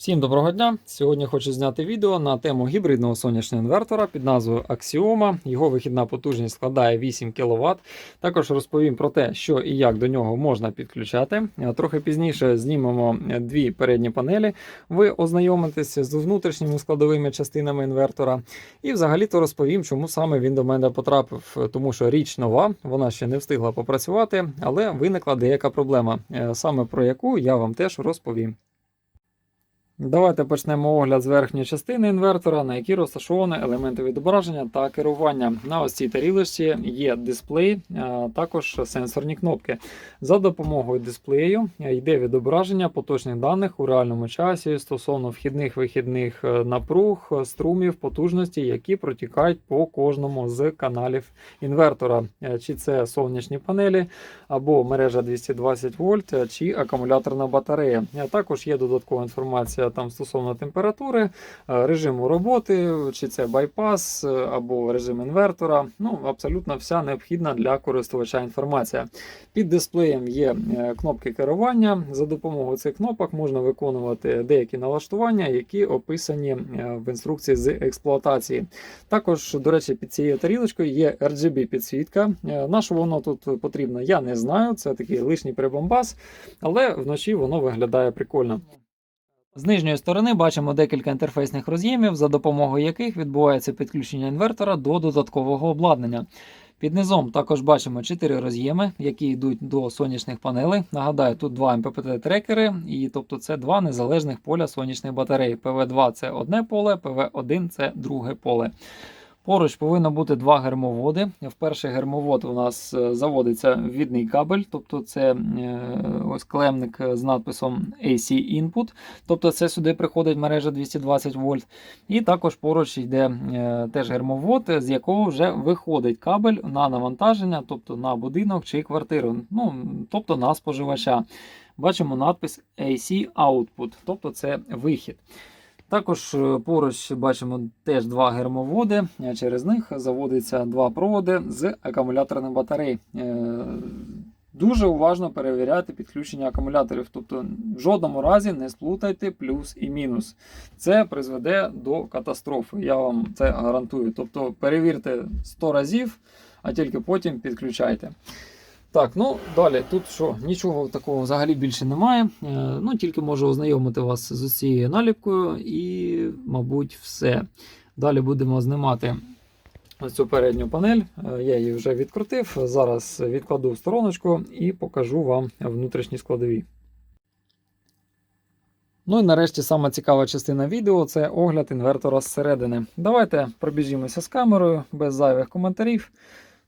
Всім доброго дня! Сьогодні хочу зняти відео на тему гібридного сонячного інвертора під назвою Axioma. Його вихідна потужність складає 8 кВт. Також розповім про те, що і як до нього можна підключати. Е, Трохи пізніше знімемо е, дві передні панелі. Ви ознайомитесь з внутрішніми складовими частинами інвертора. І взагалі-то розповім, чому саме він до мене потрапив. Тому що річ нова, вона ще не встигла попрацювати, але виникла деяка проблема, е, саме про яку я вам теж розповім. Давайте почнемо огляд з верхньої частини інвертора, на якій розташовані елементи відображення та керування. На ось цій тарілочці є дисплей, а також сенсорні кнопки. За допомогою дисплею йде відображення поточних даних у реальному часі стосовно вхідних вихідних е, напруг, струмів, потужності, які протікають по кожному з каналів інвертора. Е, Чи це сонячні панелі, або мережа 220 вольт, е, чи акумуляторна батарея. Також є додаткова інформація там стосовно температури, е, режиму роботи, чи це байпас е, або режим інвертора. Ну, абсолютно вся необхідна для користувача інформація. Під дисплеєм є е, кнопки керування. За допомогою цих кнопок можна виконувати деякі налаштування, які описані в інструкції з експлуатації. Також, до речі, під цією тарілочкою є RGB підсвітка. Е, воно тут потрібно, я не знаю. Це такий лишній прибамбас, але вночі воно виглядає прикольно. З нижньої сторони бачимо декілька інтерфейсних роз'ємів, за допомогою яких відбувається підключення інвертора до додаткового обладнання. Під низом також бачимо 4 роз'єми, які йдуть до сонячних панелей. Нагадаю, тут два МППТ-трекери, і тобто це два незалежних поля сонячних батарей. ПВ2 це одне поле, ПВ1 це друге поле. Поруч повинно бути два гермоводи. В перший гермовод у нас е, заводиться відний кабель, тобто це е, ось клемник з надписом AC Input, тобто це сюди приходить мережа 220 вольт. І також поруч йде е, теж гермовод, з якого вже виходить кабель на навантаження, тобто на будинок чи квартиру, ну, тобто на споживача. Бачимо надпис AC Output, тобто це вихід. Також е, поруч бачимо теж два гермоводи. е, Через них заводиться два проводи з акумуляторних батарей. Е, Дуже уважно перевіряти підключення акумуляторів. Тобто в жодному разі не сплутайте плюс і мінус. Це призведе до катастрофи. Я вам це гарантую. Тобто перевірте 100 разів, а тільки потім підключайте. Так, ну далі, тут що, нічого такого взагалі більше немає. Е, ну, тільки можу ознайомити вас з цією наліпкою і, мабуть, все. Далі будемо знімати цю передню панель. Е, Я її вже відкрутив. Зараз відкладу в стороночку і покажу вам внутрішні складові. Ну і нарешті сама цікава частина відео це огляд інвертора зсередини. Давайте пробіжімося з камерою без зайвих коментарів.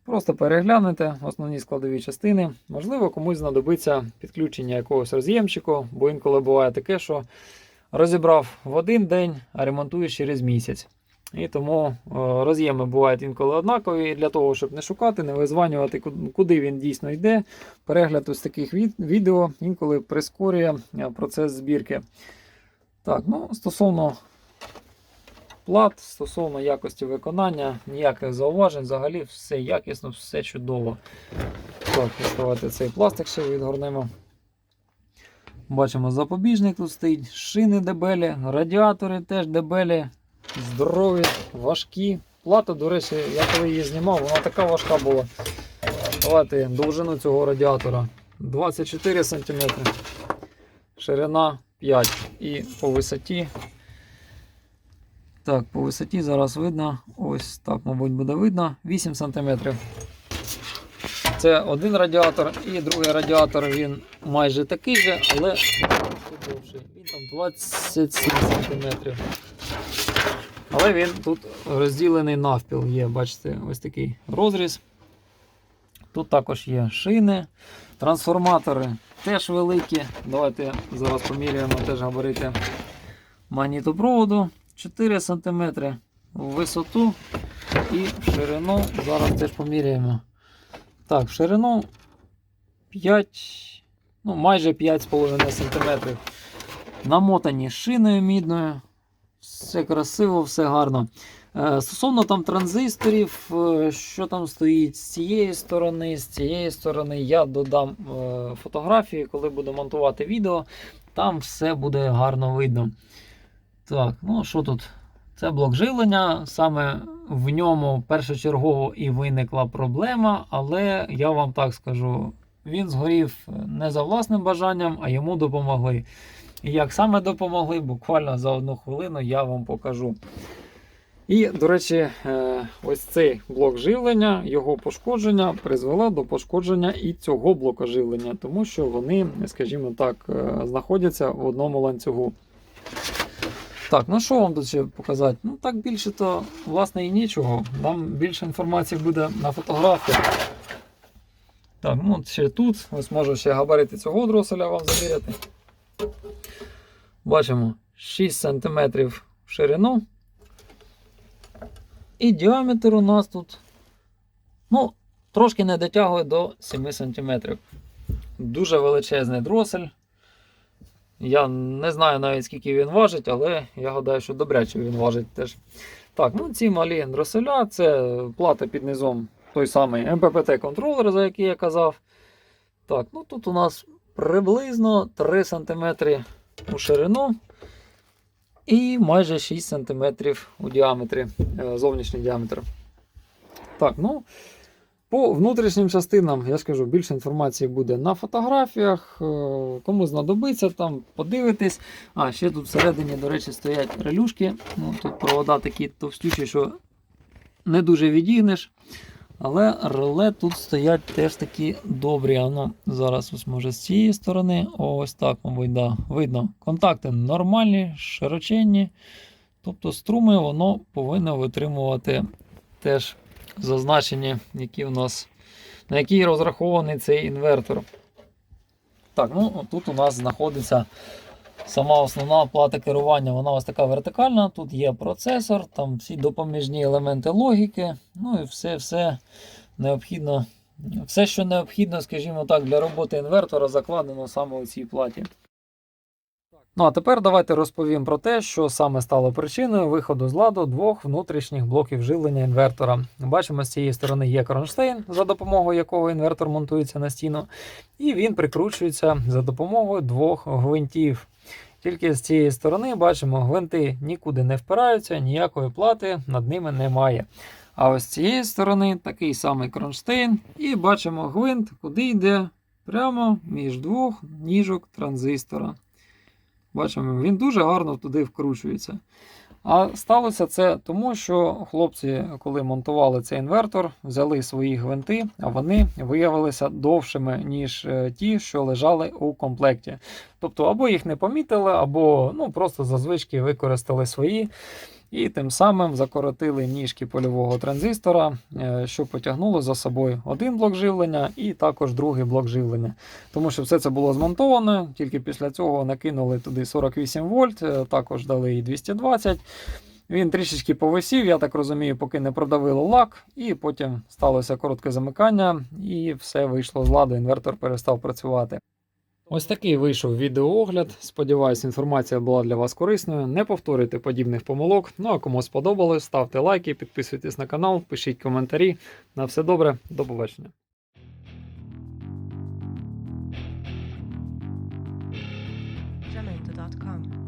Просто переглянете основні складові частини. Можливо, комусь знадобиться підключення якогось роз'ємчику, бо інколи буває таке, що розібрав в один день, а ремонтуєш через місяць. І тому е, роз'єми бувають інколи однакові. І для того, щоб не шукати, не визванювати, куди він дійсно йде. Перегляд ось таких відео інколи прискорює е, процес збірки. Так, ну, стосовно плат стосовно якості виконання, ніяких зауважень, взагалі все якісно, все чудово. Так, давайте цей пластик ще відгорнемо. Бачимо, запобіжник тут стоїть, шини дебелі, радіатори теж дебелі, здорові, важкі. Плата, до речі, я коли її знімав, вона така важка була. Давайте довжину цього радіатора 24 см, ширина 5 і по висоті так, по висоті зараз видно. Ось так, мабуть, буде видно. 8 см. Це один радіатор, і другий радіатор він майже такий же, але довший. Він там 27 см. Але він тут розділений навпіл. Є, бачите, ось такий розріз. Тут також є шини, трансформатори теж великі. Давайте зараз поміряємо теж габарити магнітопроводу. 4 см в висоту і в ширину. Зараз теж поміряємо. Так, в ширину 5, ну майже 5,5 см. Намотані шиною мідною. Все красиво, все гарно. Е, Стосовно там транзисторів, е, що там стоїть з цієї сторони, з цієї сторони, я додам е, фотографії, коли буду монтувати відео, там все буде гарно видно. Так, ну що тут? Це блок живлення. Саме в ньому першочергово і виникла проблема, але я вам так скажу: він згорів не за власним бажанням, а йому допомогли. І як саме допомогли, буквально за одну хвилину я вам покажу. І, до речі, е, ось цей блок живлення, його пошкодження призвело до пошкодження і цього блока живлення, тому що вони, скажімо так, е, знаходяться в одному ланцюгу. Так, ну що вам тут ще показати? Ну так більше то власне і нічого. Нам більше інформації буде на фотографіях. Так, ну от ще тут. Ось можу ще габарити цього дроселя вам заміряти. Бачимо 6 см в ширину. І діаметр у нас тут ну, трошки не дотягує до 7 см. Дуже величезний дросель. Я не знаю навіть скільки він важить, але я гадаю, що добряче він важить теж. Так, ну ці малі дроселя, це плата під низом той самий МППТ-контролер, за який я казав. Так, ну тут у нас приблизно 3 см у ширину і майже 6 см у діаметрі, е, зовнішній діаметр. Так, ну, по внутрішнім частинам, я скажу, більше інформації буде на фотографіях. Е, Кому знадобиться, там подивитись. А, ще тут всередині, до речі, стоять релюшки. Ну, тут провода такі товстючі, що не дуже відігнеш. Але реле тут стоять теж такі добрі. А ну, зараз ось може з цієї сторони. Ось так, мабуть, да, видно. Контакти нормальні, широченні. Тобто струми воно повинно витримувати теж зазначені, які у нас, на які розрахований цей інвертор. Так, ну тут у нас знаходиться сама основна плата керування. Вона ось така вертикальна. Тут є процесор, там всі допоміжні елементи логіки. Ну і все, все необхідно. Все, що необхідно, скажімо так, для роботи інвертора, закладено саме у цій платі. Ну а тепер давайте розповім про те, що саме стало причиною виходу з ладу двох внутрішніх блоків живлення інвертора. Бачимо, з цієї сторони є кронштейн, за допомогою якого інвертор монтується на стіну, і він прикручується за допомогою двох гвинтів. Тільки з цієї сторони бачимо, гвинти нікуди не впираються, ніякої плати над ними немає. А ось з цієї сторони такий самий кронштейн, і бачимо гвинт, куди йде прямо між двох ніжок транзистора. Бачимо, він дуже гарно туди вкручується. А сталося це тому, що хлопці, коли монтували цей інвертор, взяли свої гвинти, а вони виявилися довшими, ніж е, ті, що лежали у комплекті. Тобто, або їх не помітили, або ну, просто зазвички використали свої. І тим самим закоротили ніжки польового транзистора, е, що потягнуло за собою один блок живлення і також другий блок живлення. Тому що все це було змонтовано, тільки після цього накинули туди 48 вольт, е, також дали і 220. Він трішечки повисів, я так розумію, поки не продавило лак, і потім сталося коротке замикання, і все вийшло з ладу, інвертор перестав працювати. Ось такий вийшов відеоогляд. Сподіваюсь, інформація була для вас корисною. Не повторюйте подібних помилок. Ну а кому сподобалось, ставте лайки, підписуйтесь на канал, пишіть коментарі. На все добре, до побачення. Jamendo.com.